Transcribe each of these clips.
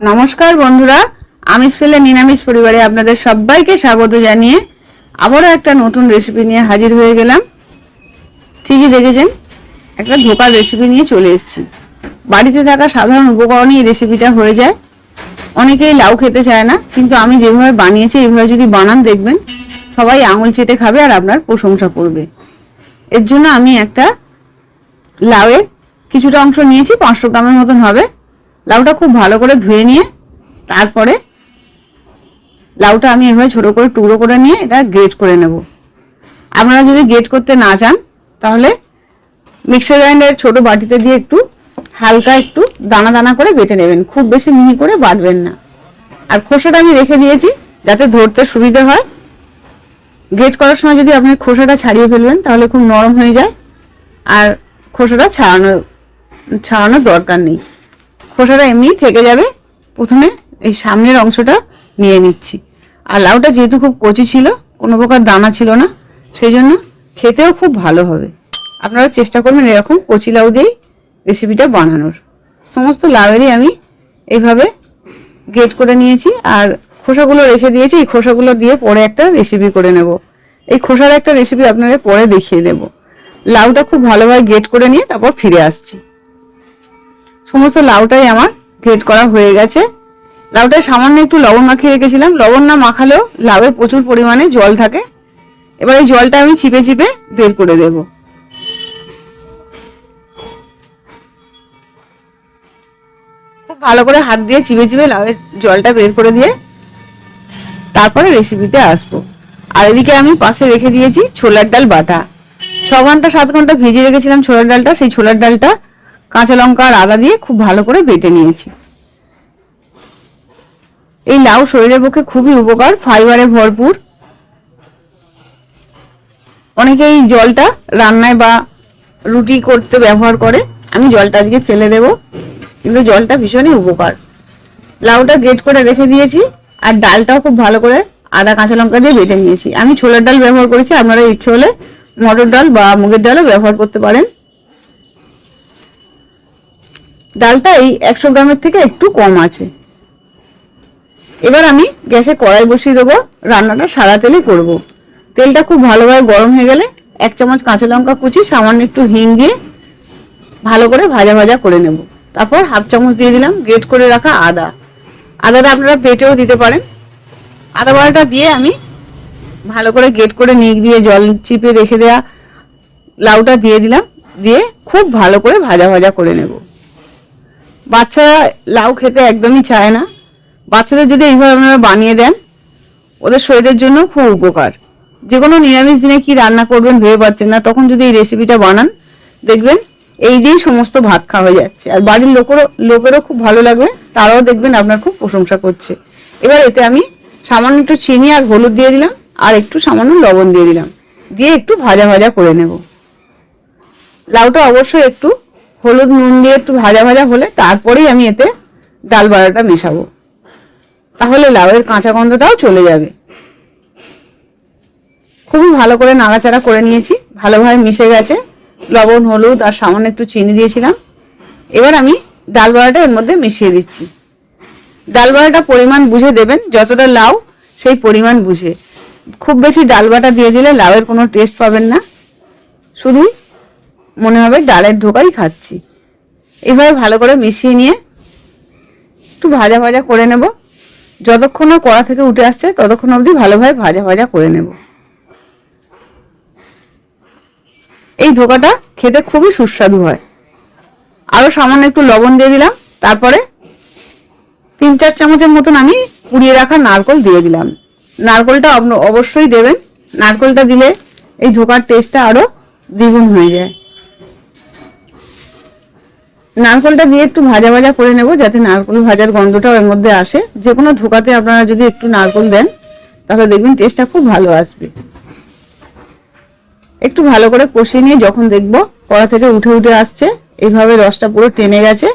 নমস্কার বন্ধুরা, আমিষ পেলে নিরামিষ পরিবারে আপনাদের সবাইকে স্বাগত জানিয়ে আবারও একটা নতুন রেসিপি নিয়ে হাজির হয়ে গেলাম। ঠিকই দেখেছেন, একটা ধোকার রেসিপি নিয়ে চলে এসেছি। বাড়িতে থাকা সাধারণ উপকরণেই এই রেসিপিটা হয়ে যায়। অনেকেই লাউ খেতে চায় না, কিন্তু আমি যেভাবে বানিয়েছি, এইভাবে যদি বানান দেখবেন, সবাই আঙুল চেটে খাবে আর আপনার প্রশংসা করবে। এর জন্য আমি একটা লাউয়ের কিছুটা অংশ নিয়েছি, পাঁচশো গ্রামের মতন হবে। লাউটা খুব ভালো করে ধুয়ে নিয়ে তারপরে লাউটা আমি এভাবে ছোটো করে টুকরো করে নিয়ে এটা গ্রেট করে নেব। আপনারা যদি গ্রেট করতে না চান, তাহলে মিক্সার গ্রাইন্ডার ছোটো বাটিতে দিয়ে একটু হালকা একটু দানা দানা করে বেটে নেবেন, খুব বেশি মিহি করে বাটবেন না। আর খোসাটা আমি রেখে দিয়েছি যাতে ধরতে সুবিধে হয়। গ্রেট করার সময় যদি আপনি খোসাটা ছাড়িয়ে ফেলবেন, তাহলে খুব নরম হয়ে যায়। আর খোসাটা ছাড়ানো, ছাড়ানোর দরকার নেই। খোসাটা এমনি থেকে যাবে। প্রথমে এই সামনের অংশটা নিয়ে নিচ্ছি। আর লাউটা যেহেতু খুব কচি ছিল, কোনো প্রকার দানা ছিল না, সেই জন্য খেতেও খুব ভালো হবে। আপনারা চেষ্টা করবেন এরকম কচি লাউ দিয়েই রেসিপিটা বানানোর। সমস্ত লাউয়েরই আমি এইভাবে গেট করে নিয়েছি আর খোসাগুলো রেখে দিয়েছি। এই খোসাগুলো দিয়ে পরে একটা রেসিপি করে নেব। এই খোসার একটা রেসিপি আপনাদের পরে দেখিয়ে দেব। লাউটা খুব ভালোভাবে গেট করে নিয়ে তারপর ফিরে আসছি। সমস্ত লাউটাই আমার গ্রেট করা হয়ে গেছে। লাউটায় সামান্য একটু লবণ মাখিয়ে রেখেছিলাম। লবণ না মাখালেও লাউয়ে প্রচুর পরিমাণে জল থাকে। এবার এই জলটা আমি চিপে চিপে বের করে দেব। খুব ভালো করে হাত দিয়ে চিপে চিপে লাউয়ের জলটা বের করে দিয়ে তারপরে রেসিপিতে আসব। আর এদিকে আমি পাশে রেখে দিয়েছি ছোলার ডাল বাটা। ছ ঘণ্টা, সাত ঘণ্টা ভিজিয়ে রেখেছিলাম ছোলার ডালটা। সেই ছোলার ডালটা কাঁচা লঙ্কা আর আদা দিয়ে খুব ভালো করে বেটে নিয়েছি। এই লাউ শরীরের পক্ষে খুবই উপকার, ফাইবারে ভরপুর। অনেকে এই জলটা রান্নায় বা রুটি করতে ব্যবহার করে। আমি জলটা আজকে ফেলে দেব, কিন্তু জলটা ভীষণই উপকার। লাউটা গেট করে রেখে দিয়েছি, আর ডালটাও খুব ভালো করে আদা, কাঁচা লঙ্কা দিয়ে বেটে নিয়েছি। আমি ছোলার ডাল ব্যবহার করেছি, আপনারা ইচ্ছে হলে মটর ডাল বা মুগের ডালও ব্যবহার করতে পারেন। ডালটা এই একশো গ্রামের থেকে একটু কম আছে। এবার আমি গ্যাসে কড়াই বসিয়ে দেবো, রান্নাটা সাদা তেলে করব। তেলটা খুব ভালোভাবে গরম হয়ে গেলে এক চামচ কাঁচা লঙ্কা কুচি, সামান্য একটু হিং দিয়ে ভালো করে ভাজা ভাজা করে নেব। তারপর হাফ চামচ দিয়ে দিলাম গ্রেট করে রাখা আদা। আদাটা আপনারা পেটেও দিতে পারেন। আদা বাটাটা দিয়ে আমি ভালো করে গেট করে নিক দিয়ে জল চিপে রেখে দেওয়া লাউটা দিয়ে দিলাম, দিয়ে খুব ভালো করে ভাজা ভাজা করে নেব। বাচ্চারা লাউ খেতে একদমই চায় না। বাচ্চাদের যদি এইভাবে আপনারা বানিয়ে দেন, ওদের শরীরের জন্য খুব উপকার। যে কোনো নিরামিষ দিনে কি রান্না করবেন ভেবে পাচ্ছেন না, তখন যদি এই রেসিপিটা বানান, দেখবেন এই দিয়েই সমস্ত ভাত খাওয়া হয়ে যাচ্ছে। আর বাড়ির লোকেরও লোকেরও খুব ভালো লাগবে, তারাও দেখবেন আপনার খুব প্রশংসা করছে। এবার এতে আমি সামান্য একটু চিনি আর হলুদ দিয়ে দিলাম, আর একটু সামান্য লবণ দিয়ে দিলাম। দিয়ে একটু ভাজা ভাজা করে নেব। লাউটা অবশ্যই একটু হলুদ নুন দিয়ে একটু ভাজা ভাজা হলে তারপরেই আমি এতে ডাল বাড়াটা মেশাবো। তাহলে লাউয়ের কাঁচা গন্ধটাও চলে যাবে। খুবই ভালো করে নাড়াচাড়া করে নিয়েছি, ভালোভাবে মিশে গেছে। লবণ, হলুদ আর সামান্য একটু চিনি দিয়েছিলাম। এবার আমি ডাল বাড়াটা এর মধ্যে মিশিয়ে দিচ্ছি। ডাল বাড়াটা পরিমাণ বুঝে দেবেন, যতটা লাউ সেই পরিমাণ বুঝে। খুব বেশি ডাল বাটা দিয়ে দিলে লাউয়ের কোনো টেস্ট পাবেন না। শুধুই মনে হবে ডালের ঢোকাই খাচ্ছি। এভাবে ভালো করে মিশিয়ে নিয়ে একটু ভাজা ভাজা করে নেব। যতক্ষণ না কড়া থেকে উঠে আসছে, ততক্ষণ অবধি ভালোভাবে ভাজা ভাজা করে নেব। এই ধোকাটা খেতে খুবই সুস্বাদু হয়। আরও সামান্য একটু লবণ দিয়ে দিলাম। তারপরে তিন চার চামচের মতন আমি পুড়িয়ে রাখা নারকল দিয়ে দিলাম। নারকলটা অব- অবশ্যই দেবেন। নারকলটা দিলে এই ধোকার টেস্টটা আরও দ্বিগুণ হয়ে যায়। নারকলটা দিয়ে একটু ভাজা ভাজা করে নেব যাতে নারকল ভাজার গন্ধটাও এর মধ্যে আসে। যে কোনো ধোকাতে আপনারা যদি একটু নারকল দেন, তাহলে দেখবেন টেস্টটা খুব ভালো আসবে। একটু ভালো করে কষিয়ে নিয়ে যখন দেখব কড়া থেকে উঠে উঠে আসছে এইভাবে রসটা পুরো টেনে গেছে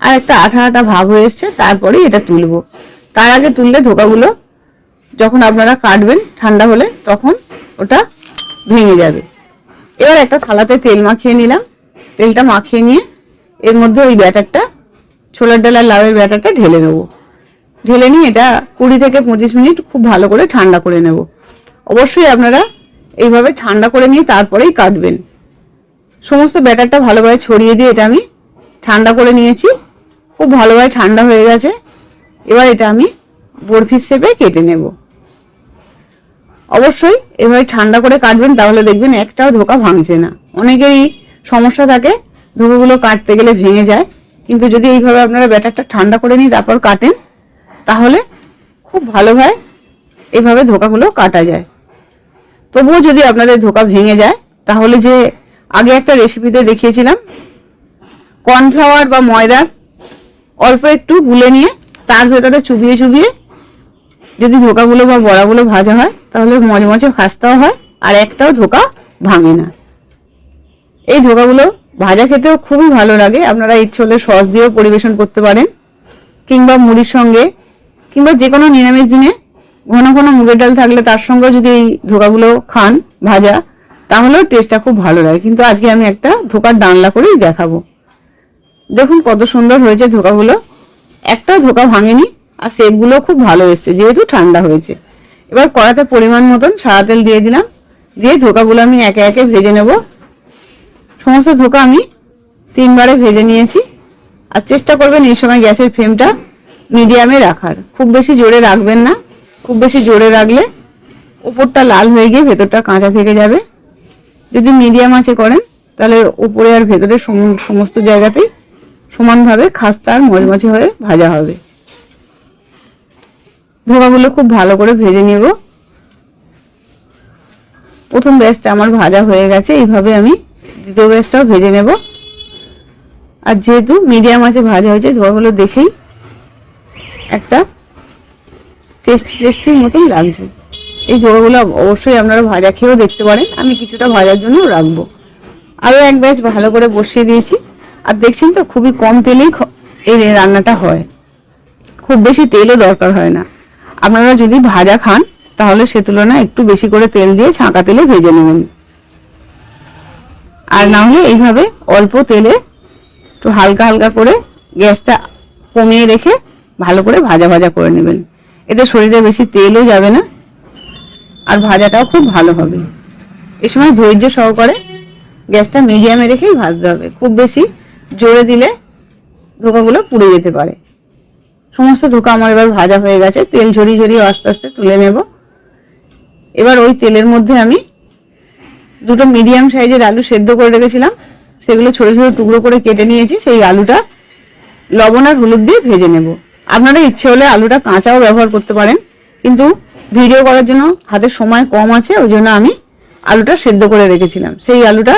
আর একটা আঠা আঠা ভাব হয়ে এসছে, তারপরেই এটা তুলবো। তার আগে তুললে ধোকাগুলো যখন আপনারা কাটবেন ঠান্ডা হলে, তখন ওটা ভেঙে যাবে। এবার একটা থালাতে তেল মাখিয়ে নিলাম। তেলটা মাখিয়ে নিয়ে এর মধ্যে ওই ব্যাটারটা, ছোলার ডাল আর লাউয়ের ব্যাটারটা ঢেলে নেব। ঢেলে নিয়ে এটা কুড়ি থেকে পঁচিশ মিনিট খুব ভালো করে ঠান্ডা করে নেব। অবশ্যই আপনারা এইভাবে ঠান্ডা করে নিয়ে তারপরেই কাটবেন। সমস্ত ব্যাটারটা ভালোভাবে ছড়িয়ে দিয়ে এটা আমি ঠান্ডা করে নিয়েছি। খুব ভালোভাবে ঠান্ডা হয়ে গেছে। এবার এটা আমি বরফির শেপে কেটে নেব। অবশ্যই এভাবে ঠান্ডা করে কাটবেন, তাহলে দেখবেন একটাও ধোকা ভাঙছে না। অনেকেরই সমস্যা থাকে ধোকাগুলো কাটতে গেলে ভেঙে যায়। কিন্তু যদি এইভাবে আপনারা ব্যাটারটা ঠান্ডা করে নিয়ে তারপর কাটেন, তাহলে খুব ভালো হয় এভাবে ধোকাগুলো কাটা যায়। তবুও যদি আপনাদের ধোকা ভেঙে যায়, তাহলে যে আগে একটা রেসিপিতে দেখিয়েছিলাম, কর্নফ্লাওয়ার বা ময়দা অল্প একটু গুলে নিয়ে তার ভেতরে চুবিয়ে চুবিয়ে যদি ধোকাগুলো বা বড়াগুলো ভাজা হয়, তাহলে মজমচে খাস্তাও হয় আর একটাও ধোকা ভাঙে না। এই ধোকাগুলো ভাজা খেতেও খুবই ভালো লাগে। আপনারা ইচ্ছে হলে সস দিয়েও পরিবেশন করতে পারেন। কিংবা মুড়ির সঙ্গে, কিংবা যে কোনো নিরামিষ দিনে ঘন ঘন মুগের ডাল থাকলে তার সঙ্গেও যদি এই ধোকাগুলো খান ভাজা, তাহলেও টেস্টটা খুব ভালো লাগে। কিন্তু আজকে আমি একটা ধোকার ডানলা করেই দেখাবো। দেখুন কত সুন্দর হয়েছে ধোকাগুলো। একটাও ধোকা ভাঙেনি আর শেপগুলো খুব ভালো এসছে, যেহেতু ঠান্ডা হয়েছে। এবার কড়াতে পরিমাণ মতন সাদা তেল দিয়ে দিলাম। দিয়ে ধোকাগুলো আমি একে একে ভেজে নেব। সমস্ত ধোকা আমি তিনবারে ভেজে নিয়েছি। আর চেষ্টা করবেন এই সময় গ্যাসের ফ্লেমটা মিডিয়ামে রাখার। খুব বেশি জোরে রাখবেন না। খুব বেশি জোরে রাখলে উপরটা লাল হয়ে গিয়ে ভেতরটা কাঁচা থেকে যাবে। যদি মিডিয়াম আঁচে করেন, তাহলে উপরে আর ভেতরে সম- সমস্ত জায়গাতেই সমানভাবে খাস্তা আর মচমচে হয়ে ভাজা হবে। ধোকাগুলো খুব ভালো করে ভেজে নেব প্রথম ব্যাচটা আমার ভাজা হয়ে গেছে। এইভাবে আমি দ্বিতীয় গ্যাসটাও ভেজে নেব। আর যেহেতু মিডিয়াম আছে, ভাজা হয়েছে ধোকাগুলো দেখেই একটা টেস্টি টেস্টির মতন লাগছে। এই ধোয়াগুলো অবশ্যই আপনারা ভাজা খেয়েও দেখতে পারেন। আমি কিছুটা ভাজার জন্য রাখব। আরও এক ব্যাচ ভালো করে বসিয়ে দিয়েছি। আর দেখছেন তো, খুবই কম তেলেই এই রান্নাটা হয়। খুব বেশি তেলও দরকার হয় না। আপনারা যদি ভাজা খান, তাহলে সে তুলনায় একটু বেশি করে তেল দিয়ে ছাঁকা তেলে ভেজে নেবেন। আর না হলে এইভাবে অল্প তেলে একটু হালকা হালকা করে গ্যাসটা কমিয়ে রেখে ভালো করে ভাজা ভাজা করে নেবেন। এতে শরীরে বেশি তেলও যাবে না আর ভাজাটাও খুব ভালো হবে। এ সময় ধৈর্য সহকারে গ্যাসটা মিডিয়ামে রেখেই ভাজতে হবে। খুব বেশি জোরে দিলে ধোকাগুলো পুড়ে যেতে পারে। সমস্ত ধোকা আমার এবার ভাজা হয়ে গেছে। তেল ঝরিয়ে ঝরিয়ে আস্তে আস্তে তুলে নেব। এবার ওই তেলের মধ্যে আমি দুটো মিডিয়াম সাইজের আলু সেদ্ধ করে রেখেছিলাম। সেগুলো ছোট ছোট টুকরো করে কেটে নিয়েছি। সেই আলুটা লবণ আর হলুদ দিয়ে ভেজে নেব। আপনারা ইচ্ছে হলে আলুটা কাঁচাও ব্যবহার করতে পারেন। কিন্তু ভিডিও করার জন্য হাতে সময় কম আছে, ওই জন্য আমি আলুটা সেদ্ধ করে রেখেছিলাম। সেই আলুটা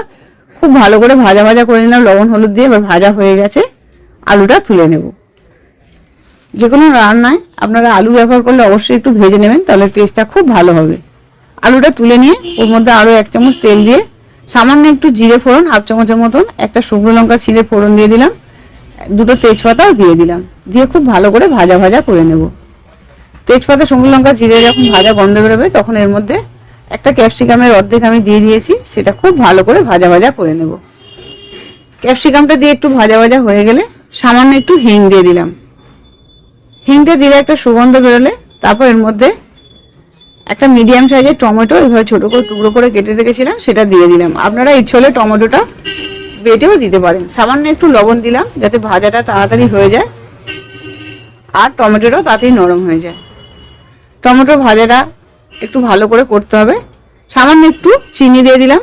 খুব ভালো করে ভাজা ভাজা করে নিলাম। লবণ, হলুদ দিয়ে এবার ভাজা হয়ে গেছে। আলুটা তুলে নেব। যে কোনো রান্নায় আপনারা আলু ব্যবহার করলে অবশ্যই একটু ভেজে নেবেন, তাহলে টেস্টটা খুব ভালো হবে। আলুটা তুলে নিয়ে ওর মধ্যে আরও এক চামচ তেল দিয়ে সামান্য একটু জিরে ফোড়ন, হাফ চামচের মতন একটা শুকনো লঙ্কা, ছিঁড়ে ফোড়ন দিয়ে দিলাম। দুটো তেজপাতাও দিয়ে দিলাম। দিয়ে খুব ভালো করে ভাজা ভাজা করে নেব। তেজপাতা, শুকনো লঙ্কা, জিরে যখন ভাজা গন্ধ বেরোবে, তখন এর মধ্যে একটা ক্যাপসিকামের অর্ধেক আমি দিয়ে দিয়েছি, সেটা খুব ভালো করে ভাজা ভাজা করে নেব। ক্যাপসিকামটা দিয়ে একটু ভাজা ভাজা হয়ে গেলে সামান্য একটু হিং দিয়ে দিলাম। হিংটা দিলে একটা সুগন্ধ বেরোলে, তারপর এর মধ্যে একটা মিডিয়াম সাইজের টমেটো এভাবে ছোট করে টুকরো করে কেটে রেখেছিলাম, সেটা দিয়ে দিলাম। আপনারা ইচ্ছে হলে টমেটোটা বেটেও দিতে পারেন। সামান্য একটু লবণ দিলাম, যাতে ভাজাটা তাড়াতাড়ি হয়ে যায়। আর টমেটোটাও তাড়াতাড়ি নরম হয়ে যায়। টমেটো ভাজাটা একটু ভালো করে করতে হবে। সামান্য একটু চিনি দিয়ে দিলাম।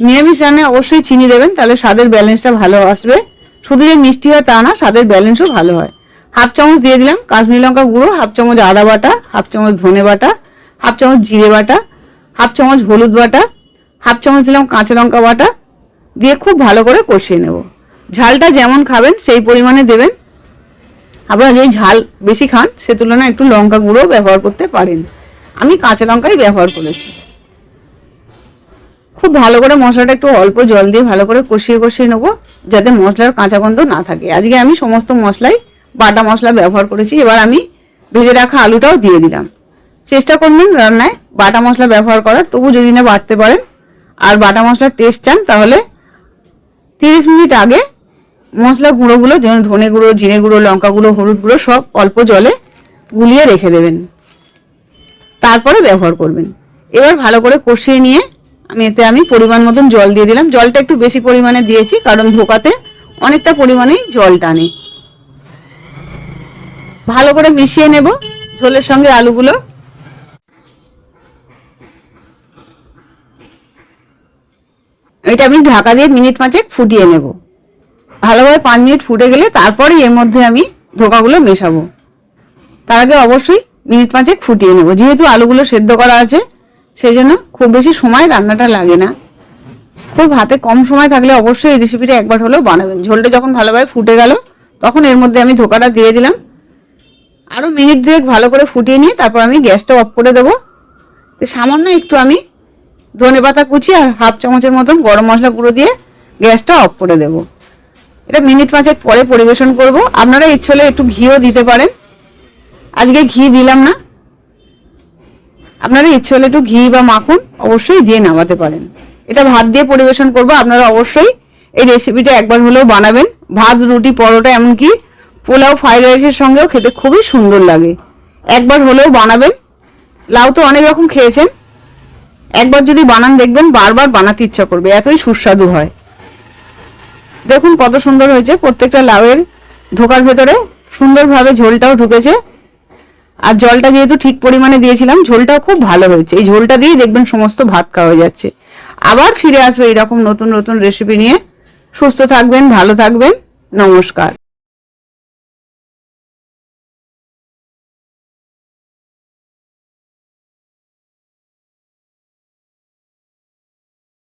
নিরামিষ রান্নায় অবশ্যই চিনি দেবেন, তাহলে স্বাদের ব্যালেন্সটা ভালো আসবে। শুধু যে মিষ্টি হয় তা না, স্বাদের ব্যালেন্সও ভালো হয়। হাফ চামচ দিয়ে দিলাম কাশ্মীরি লঙ্কা গুঁড়ো, হাফ চামচ আদা বাটা, হাফ চামচ ধনে বাটা হাফ চামচ জিরে বাটা, হাফ চামচ হলুদ বাটা, হাফ চামচ দিলাম কাঁচা লঙ্কা বাটা, দিয়ে খুব ভালো করে কষিয়ে নেব। ঝালটা যেমন খাবেন, সেই পরিমাণে দেবেন। আপনারা যদি ঝাল বেশি খান, সে তুলনায় একটু লঙ্কা গুঁড়ো ব্যবহার করতে পারেন। আমি কাঁচা লঙ্কাই ব্যবহার করেছি। খুব ভালো করে মশলাটা একটু অল্প জল দিয়ে ভালো করে কষিয়ে কষিয়ে নেব, যাতে মশলার কাঁচা গন্ধ না থাকে। আজকে আমি সমস্ত মশলাই, বাটা মশলা ব্যবহার করেছি। এবার আমি ভেজে রাখা আলুটাও দিয়ে দিলাম। চেষ্টা করবেন রান্নায় বাটা মশলা ব্যবহার করার। তবু যদি না বাটতে পারেন আর বাটা মশলার টেস্ট চান, তাহলে তিরিশ মিনিট আগে মশলা গুঁড়োগুলো, যেমন ধনে গুঁড়ো, জিরে গুঁড়ো, লঙ্কা গুঁড়ো, হলুদ গুঁড়ো, সব অল্প জলে গুলিয়ে রেখে দেবেন। তারপরে ব্যবহার করবেন। এবার ভালো করে কষিয়ে নিয়ে আমি এতে আমি পরিমাণ মতন জল দিয়ে দিলাম। জলটা একটু বেশি পরিমাণে দিয়েছি, কারণ ধোকাতে অনেকটা পরিমাণেই জল টানে। ভালো করে মিশিয়ে নেব। ঝোলের সঙ্গে আলুগুলো এটা আমি ঢাকা দিয়ে মিনিট পাঁচেক ফুটিয়ে নেব। ভালোভাবে পাঁচ মিনিট ফুটে গেলে তারপরে এর মধ্যে আমি ধোকাগুলো মেশাবো। তার আগে অবশ্যই মিনিট পাঁচেক ফুটিয়ে নেব। যেহেতু আলুগুলো সেদ্ধ করা আছে সেই জন্য খুব বেশি সময় রান্নাটা লাগে না। খুব হাতে কম সময় থাকলে অবশ্যই এই রেসিপিটা একবার হলেও বানাবেন। ঝোলটা যখন ভালোভাবে ফুটে গেল, তখন এর মধ্যে আমি ধোকাটা দিয়ে দিলাম। আরও মিনিট দুয়েক ভালো করে ফুটিয়ে নিয়ে তারপর আমি গ্যাসটা অফ করে দেবো। সামান্য একটু আমি ধনে পাতা কুচি আর হাফ চামচের মতন গরম মশলা গুঁড়ো দিয়ে গ্যাসটা অফ করে দেব। এটা মিনিট পাঁচেক পরে পরিবেশন করব। আপনারা ইচ্ছে হলে একটু ঘিও দিতে পারেন। আজকে ঘি দিলাম না। আপনারা ইচ্ছে হলে একটু ঘি বা মাখন অবশ্যই দিয়ে নামাতে পারেন। এটা ভাত দিয়ে পরিবেশন করব। আপনারা অবশ্যই এই রেসিপিটা একবার হলেও বানাবেন। ভাত, রুটি, পরোটা, এমনকি পোলাও, ফ্রাইড রাইসের সঙ্গেও খেতে খুবই সুন্দর লাগে। একবার হলেও বানাবেন। লাউ তো অনেক রকম খেয়েছেন। একবার যদি বানান, দেখবেন বারবার বানাতে ইচ্ছা করবে, এতই সুস্বাদু হয়। দেখুন কত সুন্দর হয়েছে, প্রত্যেকটা লাউয়ের ধোকার ভেতরে সুন্দরভাবে ঝোলটাও ঢুকেছে। আর জলটা যেহেতু ঠিক পরিমাণে দিয়েছিলাম, ঝোলটাও খুব ভালো হয়েছে। এই ঝোলটা দিয়েই দেখবেন সমস্ত ভাত খাওয়া হয়ে যাচ্ছে। আবার ফিরে আসবে এরকম নতুন নতুন রেসিপি নিয়ে। সুস্থ থাকবেন, ভালো থাকবেন। নমস্কার।